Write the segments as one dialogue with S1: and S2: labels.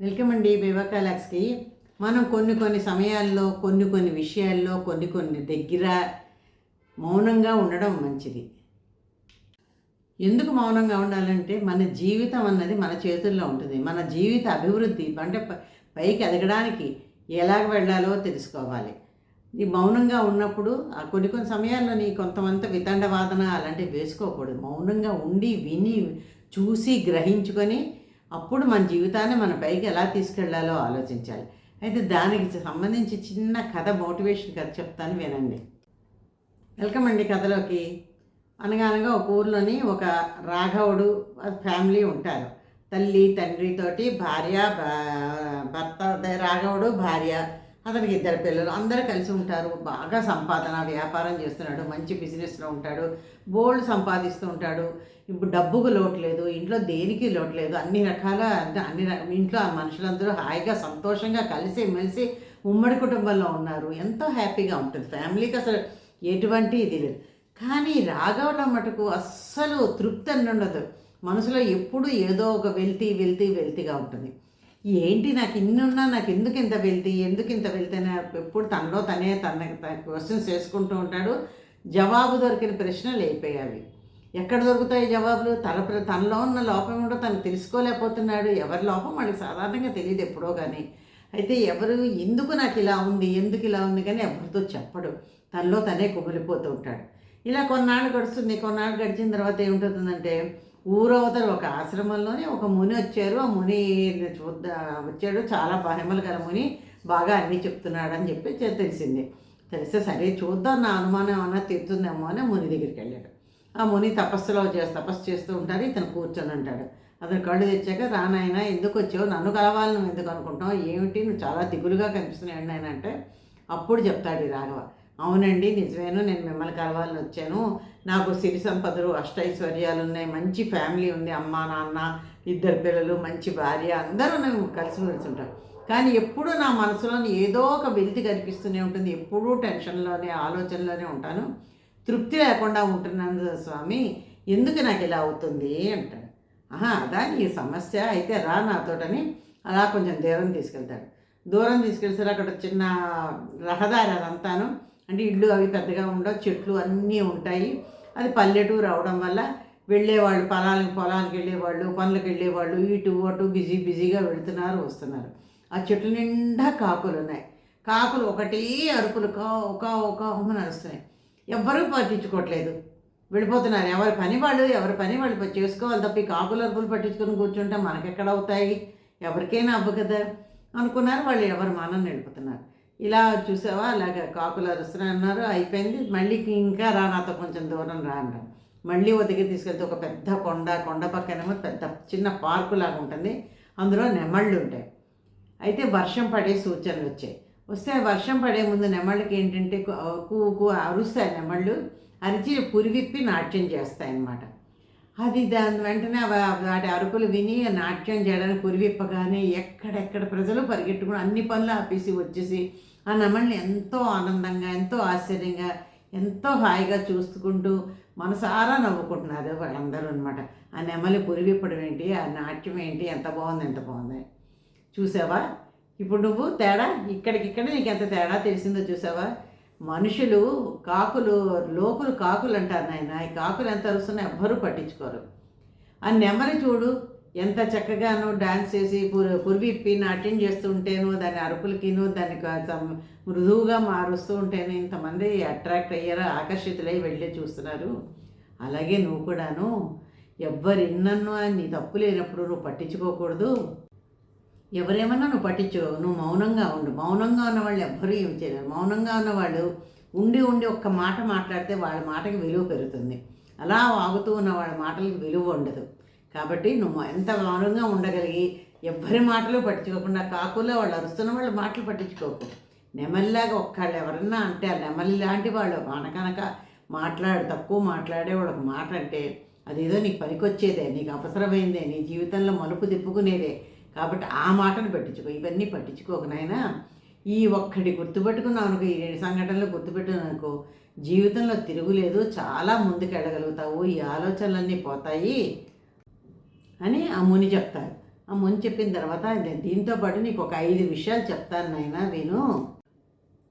S1: Welcome అండి బేబకాలాక్స్కి మనం కొన్ని కొన్ని సమయాల్లో కొన్ని కొన్ని విషయాల్లో కొన్ని కొన్ని దగ్గర మౌనంగా ఉండడం మంచిది. ఎందుకు మౌనంగా ఉండాలంటే మన జీవితం అన్నది మన చేతుల్లో ఉంటుంది. మన జీవిత అభివృద్ధి అంటే పైకి ఎదగడానికి ఎలాగ వెళ్ళాలో తెలుసుకోవాలి. ఈ మౌనంగా ఉన్నప్పుడు ఆ కొన్ని కొన్ని సమయాల్లో నీ వితండ వితండవాదన అలాంటివి వేసుకోకూడదు. మౌనంగా ఉండి విని చూసి గ్రహించుకొని అప్పుడు మన జీవితాన్ని మన పైకి ఎలా తీసుకెళ్ళాలో ఆలోచించాలి. అయితే దానికి సంబంధించి చిన్న కథ మోటివేషన్ కథ చెప్తాను వినండి. వెల్కమ్ అండి కథలోకి. అనగానగా ఒక ఊర్లోని ఒక రాఘవుడు ఫ్యామిలీ ఉంటారు. తల్లి తండ్రితోటి భార్య భర్త రాఘవుడు భార్య అతనికి ఇద్దరు పిల్లలు అందరూ కలిసి ఉంటారు. బాగా సంపాదన వ్యాపారం చేస్తున్నాడు మంచి బిజినెస్లో ఉంటాడు. బోల్డ్ సంపాదిస్తూ ఉంటాడు. ఇప్పుడు డబ్బుకు లోటు లేదు ఇంట్లో దేనికి లోటు లేదు అన్ని రకాల అంటే అన్ని ఇంట్లో ఆ మనుషులందరూ హాయిగా సంతోషంగా కలిసి మెలిసి ఉమ్మడి కుటుంబంలో ఉన్నారు. ఎంతో హ్యాపీగా ఉంటుంది. ఫ్యామిలీకి అసలు ఎటువంటి ఇది లేదు. కానీ రాఘవుల మటుకు అస్సలు తృప్తి అని ఉండదు. మనసులో ఎప్పుడు ఏదో ఒక వెళ్తీ వెళ్తీ వెళ్తీగా ఉంటుంది. ఏంటి నాకు ఇన్ని ఉన్నా నాకు ఎందుకు ఇంత వెళ్తీ ఎందుకు ఇంత వెళ్తే ఎప్పుడు తనలో తనే తన క్వశ్చన్స్ చేసుకుంటూ ఉంటాడు. జవాబు దొరికిన ప్రశ్నలు అయిపోయాయి ఎక్కడ దొరుకుతాయి జవాబులు? తన ప్ర- తనలో ఉన్న లోపం ఏమిటో తను తెలుసుకోలేకపోతున్నాడు. ఎవరి లోపం మనకి సాధారణంగా తెలియదు ఎప్పుడో కానీ అయితే ఎవరు ఎందుకు నాకు ఇలా ఉంది ఎందుకు ఇలా ఉంది కానీ ఎవరితో చెప్పడు. తనలో తనే కుమిలిపోతూ ఉంటాడు. ఇలా కొన్నాళ్ళు గడుస్తుంది. కొన్నాళ్ళు గడిచిన తర్వాత ఏముంటుందంటే ఊరవతల ఒక ఆశ్రమంలోనే ఒక ముని వచ్చారు. ఆ ముని చూద్దా వచ్చాడు. చాలా మహిమలు గల ముని. బాగా అన్నీ చెప్తున్నాడు అని చెప్పి తెలిసింది. తెలిస్తే సరే చూద్దాం నా అనుమానం ఏమన్నా తీరుతుందేమో అని ముని దగ్గరికి వెళ్ళాడు. ఆ ముని తపస్సులో చేసి తపస్సు చేస్తూ ఉంటారు ఇతను కూర్చొని ఉంటాడు అతను కళ్ళు తెచ్చాక రానాయన ఎందుకు వచ్చావు? నన్ను కలవాలి నువ్వు ఎందుకు అనుకుంటావు ఏమిటి? నువ్వు చాలా దిగులుగా కనిపిస్తున్నాడు ఆయన అంటే అప్పుడు చెప్తాడు ఈ రాఘవ. అవునండి నిజమేను నేను మిమ్మల్ని కలవాలని వచ్చాను. నాకు సిరి సంపదలు అష్టైశ్వర్యాలు ఉన్నాయి. మంచి ఫ్యామిలీ ఉంది. అమ్మ నాన్న ఇద్దరు పిల్లలు మంచి భార్య అందరూ నేను కలిసి మెలిసి ఉంటాను కానీ ఎప్పుడూ నా మనసులో ఏదో ఒక వెలితి కనిపిస్తూనే ఉంటుంది. ఎప్పుడూ టెన్షన్లోనే ఆలోచనలోనే ఉంటాను. తృప్తి లేకుండా ఉంటున్నాను స్వామి. ఎందుకు నాకు ఇలా అవుతుంది అంటాడు. ఆహా అదా నీ సమస్య. అయితే రా నాతోటని అలా కొంచెం దూరం తీసుకెళ్తాడు. దూరం తీసుకెళ్తే అక్కడ చిన్న రహదారి అదంతాను. అంటే ఇళ్ళు అవి పెద్దగా ఉండవు. చెట్లు అన్నీ ఉంటాయి. అది పల్లెటూరు అవడం వల్ల వెళ్ళేవాళ్ళు పొలాలకు పొలాలకు వెళ్ళేవాళ్ళు పనులకు వెళ్ళేవాళ్ళు ఇటు అటు బిజీ బిజీగా వెళుతున్నారు వస్తున్నారు. ఆ చెట్ల నిండా కాకులు ఉన్నాయి కాకులు ఒకటే అరుపులు కా ఒక ఒక నడుస్తున్నాయి. అరుస్తున్నాయి ఎవ్వరూ పట్టించుకోవట్లేదు. వెళ్ళిపోతున్నారు. ఎవరి పని వాళ్ళు ఎవరి పని వాళ్ళు చేసుకోవాలి తప్ప ఈ కాకుల అరుపులు పట్టించుకొని కూర్చుంటే మనకెక్కడ అవుతాయి? ఎవరికైనా అవ్వ కదా? అనుకున్నారు. వాళ్ళు ఎవరు మానని వెళ్ళిపోతున్నారు. ఇలా చూసావా? అలాగ కాకులు అరుస్తున్నా అన్నారు. అయిపోయింది. మళ్ళీ ఇంకా రా నాతో కొంచెం దూరం రా అన్నారు. మళ్ళీ ఓ దగ్గర తీసుకెళ్తే ఒక పెద్ద కొండ కొండ పక్కనేమో పెద్ద చిన్న పార్కు లాగా ఉంటుంది. అందులో నెమళ్ళు ఉంటాయి. అయితే వర్షం పడే సూచనలు వచ్చాయి. వస్తే వర్షం పడే ముందు నెమళ్ళకి ఏంటంటే కూకు అరుస్తాయి నెమళ్ళు అరిచి పురివిప్పి నాట్యం చేస్తాయి అది దాని వెంటనే వాటి అరుపులు విని నాట్యం చేయడానికి పురివిప్పగానే ఎక్కడెక్కడ ప్రజలు పరిగెట్టుకుని అన్ని పనులు ఆపేసి వచ్చేసి ఆ నెమళ్ళని ఎంతో ఆనందంగా ఎంతో ఆశ్చర్యంగా ఎంతో హాయిగా చూసుకుంటూ మనసారా నవ్వుకుంటున్నారు వాళ్ళందరూ అనమాట ఆ నెమలి పురివిప్పడం ఏంటి? ఆ నాట్యం ఏంటి? ఎంత బాగుంది? ఎంత బాగుంది? చూసావా? ఇప్పుడు నువ్వు తేడా? ఇక్కడికిక్కడ నీకు ఎంత తేడా తెలిసిందో చూసావా? మనుషులు కాకులు లోకులు కాకులు అంటారు నాయన. ఈ కాకులు ఎంత అరుస్తున్నా ఎవ్వరూ పట్టించుకోరు. ఆ నెమరి చూడు ఎంత చక్కగానో డాన్స్ చేసి పురు పురివిప్పి నాట్యం చేస్తుంటేను దాని అరుపులకిను దాన్ని మృదువుగా మారుస్తూ ఉంటేను ఇంతమంది అట్రాక్ట్ అయ్యారో ఆకర్షితులై వెళ్ళి చూస్తున్నారు. అలాగే నువ్వు కూడాను ఎవ్వరిన్నన్నో నీ తప్పు లేనప్పుడు నువ్వు పట్టించుకోకూడదు. ఎవరేమన్నా నువ్వు పట్టించు నువ్వు మౌనంగా ఉండు. మౌనంగా ఉన్న వాళ్ళు ఎవ్వరూ ఏం చేయలేరు. మౌనంగా ఉన్నవాళ్ళు ఉండి ఉండి ఒక్క మాట మాట్లాడితే వాళ్ళ మాటకి విలువ పెరుగుతుంది. అలా వాగుతూ ఉన్న వాళ్ళ మాటలకు విలువ ఉండదు. కాబట్టి నువ్వు ఎంత మౌనంగా ఉండగలిగి ఎవ్వరి మాటలు పట్టించుకోకుండా కాకుండా వాళ్ళు అరుస్తున్న వాళ్ళ మాటలు పట్టించుకోకు. నెమలిలాగా ఒక్కళ్ళు ఎవరన్నా అంటే ఆ నెమలి లాంటి వాళ్ళు మనకనక మాట్లాడు తక్కువ మాట్లాడే వాళ్ళకి మాట అంటే అదేదో నీకు పనికొచ్చేదే నీకు అవసరమైందే నీ జీవితంలో మలుపు తిప్పుకునేదే కాబట్టి ఆ మాటను పట్టించుకో ఇవన్నీ పట్టించుకోక నాయనా. ఈ ఒక్కటి గుర్తుపెట్టుకున్నావు అనుకో ఈ రెండు సంఘటనలు గుర్తుపెట్టుకున్నానుకో అనుకో జీవితంలో తిరుగులేదు చాలా ముందుకు వెళ్ళగలుగుతావు ఈ ఆలోచనలన్నీ పోతాయి అని ఆ ముని చెప్తారు. ఆ ముని చెప్పిన తర్వాత దీంతో పాటు నీకు ఒక ఐదు విషయాలు చెప్తాను నాయనా విను.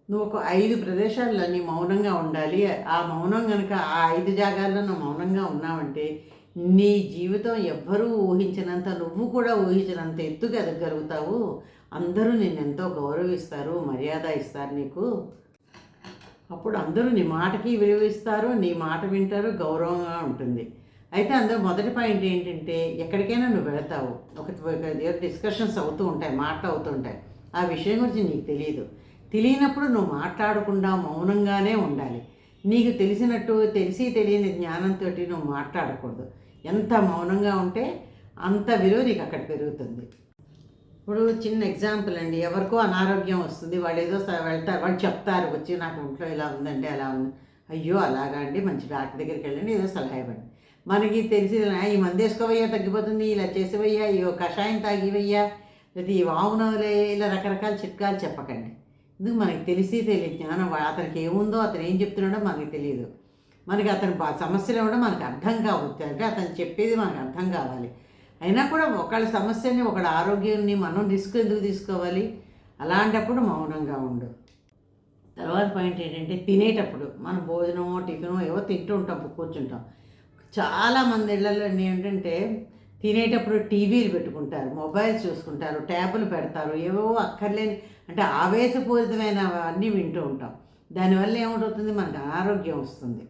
S1: నువ్వు ఒక ఐదు ప్రదేశాల్లో నీ మౌనంగా ఉండాలి. ఆ మౌనం కనుక ఆ ఐదు జాగాల్లో నువ్వు మౌనంగా ఉన్నావంటే నీ జీవితం ఎవ్వరూ ఊహించినంత నువ్వు కూడా ఊహించినంత ఎత్తుకు ఎదగలుగుతావు అందరూ నిన్ను ఎంతో గౌరవిస్తారు మర్యాద ఇస్తారు నీకు. అప్పుడు అందరూ నీ మాటకి విలువ ఇస్తారు నీ మాట వింటారు గౌరవంగా ఉంటుంది. అయితే అందరూ మొదటి పాయింట్ ఏంటంటే ఎక్కడికైనా నువ్వు వెళతావు. ఒక డిస్కషన్స్ అవుతూ ఉంటాయి మాటలు అవుతుంటాయి ఆ విషయం గురించి నీకు తెలియదు తెలియనప్పుడు నువ్వు మాట్లాడకుండా మౌనంగానే ఉండాలి. నీకు తెలిసినట్టు తెలిసి తెలియని జ్ఞానంతో నువ్వు మాట్లాడకూడదు. ఎంత మౌనంగా ఉంటే అంత విలువ నీకు అక్కడ పెరుగుతుంది. ఇప్పుడు చిన్న ఎగ్జాంపుల్ అండి. ఎవరికో అనారోగ్యం వస్తుంది. వాళ్ళు ఏదో స- వెళ్తారు వాళ్ళు చెప్తారు వచ్చి నాకు ఒంట్లో ఇలా ఉందండి అలా ఉంది. అయ్యో అలాగా అండి. మంచి డాక్టర్ దగ్గరికి వెళ్ళండి ఏదో సలహా ఇవ్వండి. మనకి తెలిసి ఈ మంది వేసుకోవయ్యా తగ్గిపోతుంది ఇలా చేసేవయ్యా ఈ కషాయం తాగివయ్యా లేదా ఈ వాగునవలే ఇలా రకరకాల చిట్కాలు చెప్పకండి. ఎందుకు? మనకి తెలిసి తెలియదు. జ్ఞానం అతనికి ఏముందో అతను ఏం చెప్తున్నాడో మనకి తెలియదు. మనకి అతని బా- సమస్యలు ఇవ్వడం మనకు అర్థం కావచ్చు అంటే అతను చెప్పేది మనకు అర్థం కావాలి. అయినా కూడా ఒకళ్ళ సమస్యని ఒకళ్ళ ఆరోగ్యాన్ని మనం రిస్క్ ఎందుకు తీసుకోవాలి? అలాంటప్పుడు మౌనంగా ఉండు. తర్వాత పాయింట్ ఏంటంటే తినేటప్పుడు మనం భోజనమో టిఫినో ఏవో తింటూ ఉంటాం కూర్చుంటాం. చాలా మంది ఇళ్ళలో ఏంటంటే తినేటప్పుడు టీవీలు పెట్టుకుంటారు మొబైల్స్ చూసుకుంటారు ట్యాబులు పెడతారు ఏవో అక్కర్లేని అంటే ఆవేశపూరితమైన అన్నీ వింటూ ఉంటాం. దానివల్ల ఏమవుతుంది? మనకు అనారోగ్యం వస్తుంది.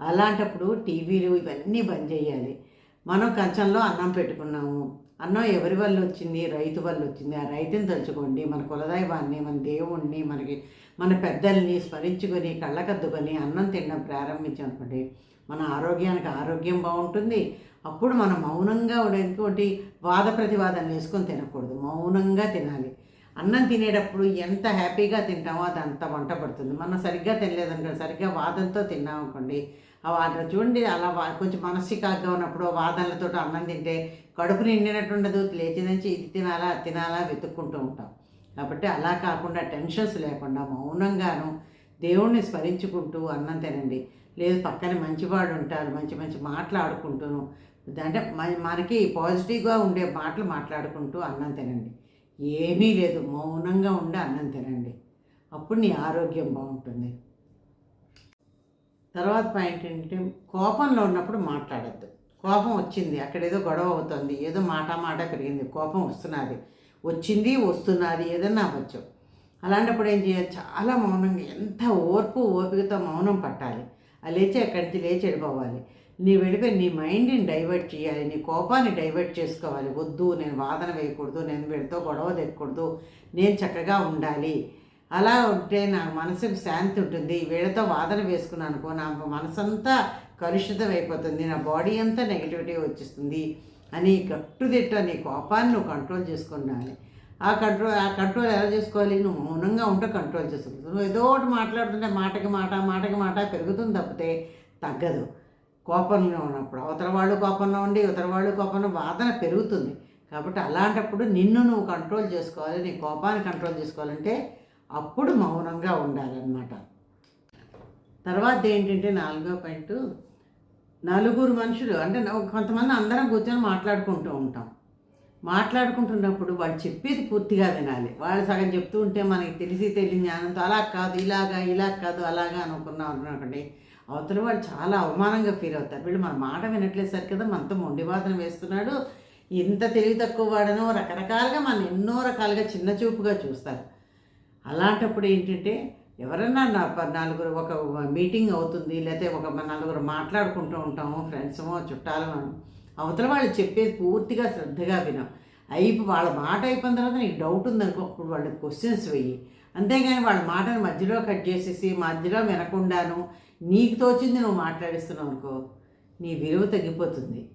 S1: అలాంటప్పుడు టీవీలు ఇవన్నీ బంద్ చేయాలి. మనం కంచంలో అన్నం పెట్టుకున్నాము. అన్నం ఎవరి వల్ల వచ్చింది? రైతు వల్ల వచ్చింది. ఆ రైతుని తలుచుకోండి. మన కులదైవాన్ని మన దేవుణ్ణి మనకి మన పెద్దల్ని స్మరించుకొని కళ్ళకద్దుకొని అన్నం తినడం ప్రారంభించనుకోండి మన ఆరోగ్యానికి ఆరోగ్యం బాగుంటుంది. అప్పుడు మనం మౌనంగా ఉండేటువంటి వాద ప్రతివాదనలు వేసుకొని తినకూడదు. మౌనంగా తినాలి. అన్నం తినేటప్పుడు ఎంత హ్యాపీగా తింటామో అది అంత వంట పడుతుంది. మనం సరిగ్గా తినలేదనుకో సరిగ్గా వాదనతో తిన్నాం అనుకోండి ఆ చూడండి అలా వా- కొంచెం మనస్సికాగ్గా ఉన్నప్పుడు ఆ వాదనలతో అన్నం తింటే కడుపు నిండినట్టు ఉండదు లేచి నుంచి ఇది తినాలా అది తినాలా వెతుక్కుంటూ ఉంటాం. కాబట్టి అలా కాకుండా టెన్షన్స్ లేకుండా మౌనంగాను దేవుణ్ణి స్మరించుకుంటూ అన్నం తినండి. లేదు పక్కన మంచివాడు ఉంటారు మంచి మంచి మాట్లాడుకుంటూను. అంటే మన- మనకి పాజిటివ్గా ఉండే మాటలు మాట్లాడుకుంటూ అన్నం తినండి. ఏమీ లేదు. మౌనంగా ఉండి అన్నం తినండి. అప్పుడు నీ ఆరోగ్యం బాగుంటుంది. తర్వాత పాయింట్ ఏంటంటే కోపంలో ఉన్నప్పుడు మాట్లాడద్దు. కోపం వచ్చింది. అక్కడ ఏదో గొడవ అవుతుంది. ఏదో మాట మాట పెరిగింది. కోపం వస్తున్నది. వచ్చింది వస్తున్నది. ఏదన్నా అవ్వచ్చు. అలాంటప్పుడు ఏం చేయాలి? చాలా మౌనంగా ఎంత ఓర్పు ఓపికతో మౌనం పట్టాలి. ఆ లేచి అక్కడి నుంచి లేచి వెళ్ళిపోవాలి. నీ వెళ్ళిపోయి నీ మైండ్ని డైవర్ట్ చేయాలి నీ కోపాన్ని డైవర్ట్ చేసుకోవాలి. వద్దు నేను వాదన వేయకూడదు నేను వీడితో గొడవ తెక్కకూడదు నేను చక్కగా ఉండాలి. అలా ఉంటే నా మనసుకు శాంతి ఉంటుంది. వీళ్ళతో వాదన వేసుకున్నాను అనుకో నా మనసంతా కలుషితం అయిపోతుంది నా బాడీ అంతా నెగిటివిటీ వచ్చేస్తుంది అని గట్టుదిట్ట నీ కోపాన్ని నువ్వు కంట్రోల్ చేసుకున్నాను ఆ కంట్రోల్ ఆ కంట్రోల్ ఎలా చేసుకోవాలి? నువ్వు మౌనంగా ఉంటే కంట్రోల్ చేసుకుంటుంది నువ్వు ఏదో ఒకటి మాట్లాడుతుంటే మాటకి మాట మాటకి మాట పెరుగుతుంది తప్పితే తగ్గదు. కోపంలో ఉన్నప్పుడు. అవతల వాళ్ళు కోపంలో ఉండి ఇతర వాళ్ళు కోపంలో వాదన పెరుగుతుంది. కాబట్టి అలాంటప్పుడు నిన్ను నువ్వు కంట్రోల్ చేసుకోవాలి నీ కోపాన్ని కంట్రోల్ చేసుకోవాలంటే అప్పుడు మౌనంగా ఉండాలన్నమాట. తర్వాత ఏంటంటే నాలుగో పాయింట్ నలుగురు మనుషులు అంటే కొంతమంది అందరం కూర్చొని మాట్లాడుకుంటూ ఉంటాం. మాట్లాడుకుంటున్నప్పుడు వాళ్ళు చెప్పేది పూర్తిగా వినాలి. వాళ్ళు సగం చెప్తూ ఉంటే మనకి తెలిసి తెలియని జ్ఞానంతో అలా కాదు ఇలాగా ఇలా కాదు అలాగా అనుకున్నాం అనుకోండి అవతల వాళ్ళు చాలా అవమానంగా ఫీల్ అవుతారు. వీళ్ళు మన మాట వినట్లేదు సరి కదా మనతో మొండివాదన వేస్తున్నాడు. ఇంత తెలివి తక్కువ వాడనో రకరకాలుగా మన ఎన్నో రకాలుగా చిన్న చూపుగా చూస్తారు. అలాంటప్పుడు ఏంటంటే ఎవరన్నా నా ప- నలుగురు ఒక మీటింగ్ అవుతుంది లేకపోతే ఒక నలుగురు మాట్లాడుకుంటూ ఉంటాము ఫ్రెండ్సమో చుట్టాలమో అవతల వాళ్ళు చెప్పేది పూర్తిగా శ్రద్ధగా వినం. అయిపో వాళ్ళ మాట అయిపోయిన తర్వాత నీకు డౌట్ ఉందనుకో అప్పుడు వాళ్ళకి క్వశ్చన్స్ వెయ్యి అంతేగాని వాళ్ళ మాటను మధ్యలో కట్ చేసేసి మధ్యలో వినకుండాను నీకు తోచింది నువ్వు మాట్లాడిస్తున్నావు అనుకో నీ విలువ తగ్గిపోతుంది.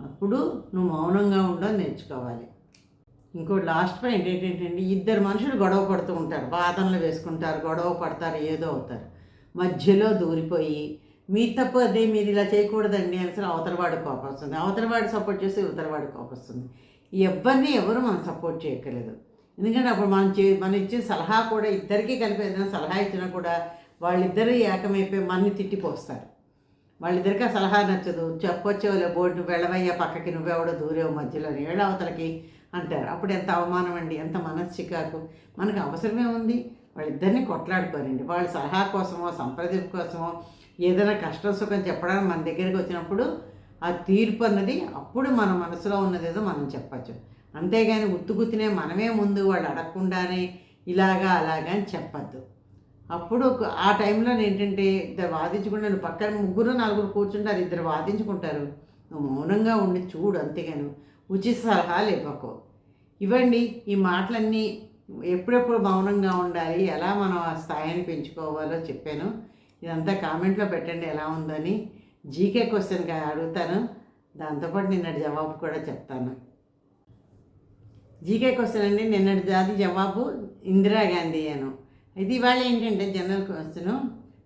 S1: అప్పుడు నువ్వు మౌనంగా ఉండడం నేర్చుకోవాలి. ఇంకో లాస్ట్ పాయింట్ ఏంటంటే ఇద్దరు మనుషులు గొడవ పడుతూ ఉంటారు. వాదనలు వేసుకుంటారు గొడవ పడతారు ఏదో అవుతారు. మధ్యలో దూరిపోయి మీరు తప్పు అదే మీరు ఇలా చేయకూడదండి అనేసి అవతలవాడు కోపం వస్తుంది. అవతలవాడు సపోర్ట్ చేస్తే ఇవతలవాడు కోపం వస్తుంది. ఎవరిని ఎవరు మనం సపోర్ట్ చేయక్కర్లేదు. ఎందుకంటే అప్పుడు మనం చే మనం ఇచ్చే సలహా కూడా ఇద్దరికీ కలిపి ఏదైనా సలహా ఇచ్చినా కూడా వాళ్ళిద్దరూ ఏకమైపోయి మన్ని తిట్టిపోస్తారు వాళ్ళిద్దరికి ఆ సలహా నచ్చదు చెప్పొచ్చే బోర్డు వెళ్ళవయ్యా పక్కకి నువ్వెవడో దూరేవు మధ్యలో ఏళ్ళ అవతలకి అంటారు. అప్పుడు ఎంత అవమానం అండి ఎంత మనశ్చికాకు మనకు అవసరమే ఉంది. వాళ్ళిద్దరిని కొట్లాడుకోరండి. వాళ్ళ సలహా కోసమో సంప్రదింపు కోసమో ఏదైనా కష్టం సుఖం చెప్పడానికి మన దగ్గరికి వచ్చినప్పుడు ఆ తీర్పు అన్నది అప్పుడు మన మనసులో ఉన్నదేదో మనం చెప్పచ్చు. అంతేగాని ఉత్తుగుత్తినే మనమే ముందు వాళ్ళు అడగకుండానే ఇలాగా అలాగా అని చెప్పద్దు. అప్పుడు ఒక- ఆ టైంలో ఏంటంటే ఇద్దరు వాదించుకుంటాను నువ్వు పక్కన ముగ్గురు నలుగురు కూర్చుంటారు ఇద్దరు వాదించుకుంటారు. నువ్వు మౌనంగా ఉండి చూడు అంతేగాను ఉచిత సలహాలు ఇవ్వకు. ఇవ్వండి ఈ మాటలన్నీ ఎప్పుడెప్పుడు మౌనంగా ఉండాలి ఎలా మనం ఆ స్థాయిని పెంచుకోవాలో చెప్పాను. ఇదంతా కామెంట్లో పెట్టండి ఎలా ఉందని. జీకే క్వశ్చన్ అడుగుతాను. దాంతోపాటు నిన్నటి జవాబు కూడా చెప్తాను. జీకే క్వశ్చన్ అండి నిన్నటి దాది జవాబు ఇందిరాగాంధీ అను. ఇది ఇవాళ ఏంటంటే జనరల్ క్వశ్చన్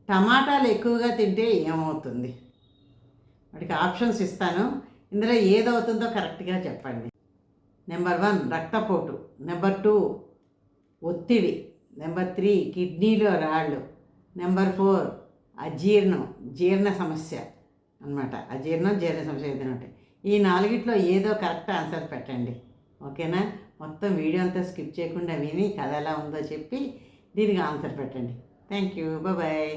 S1: టమాటాలు ఎక్కువగా తింటే ఏమవుతుంది? వాటికి ఆప్షన్స్ ఇస్తాను. ఇందులో ఏదవుతుందో కరెక్ట్గా చెప్పండి. నెంబర్ వన్ రక్తపోటు. నెంబర్ టూ ఒత్తిడి. నెంబర్ త్రీ కిడ్నీలో రాళ్ళు. నెంబర్ ఫోర్ అజీర్ణం జీర్ణ సమస్య అన్నమాట. అజీర్ణం జీర్ణ సమస్య ఏదైనా ఉంటాయి ఈ నాలుగిట్లో ఏదో కరెక్ట్ ఆన్సర్ పెట్టండి. ఓకేనా? మొత్తం వీడియో అంతా స్కిప్ చేయకుండా విని కథ ఎలా ఉందో చెప్పి దీనికి ఆన్సర్ పెట్టండి. Thank you bye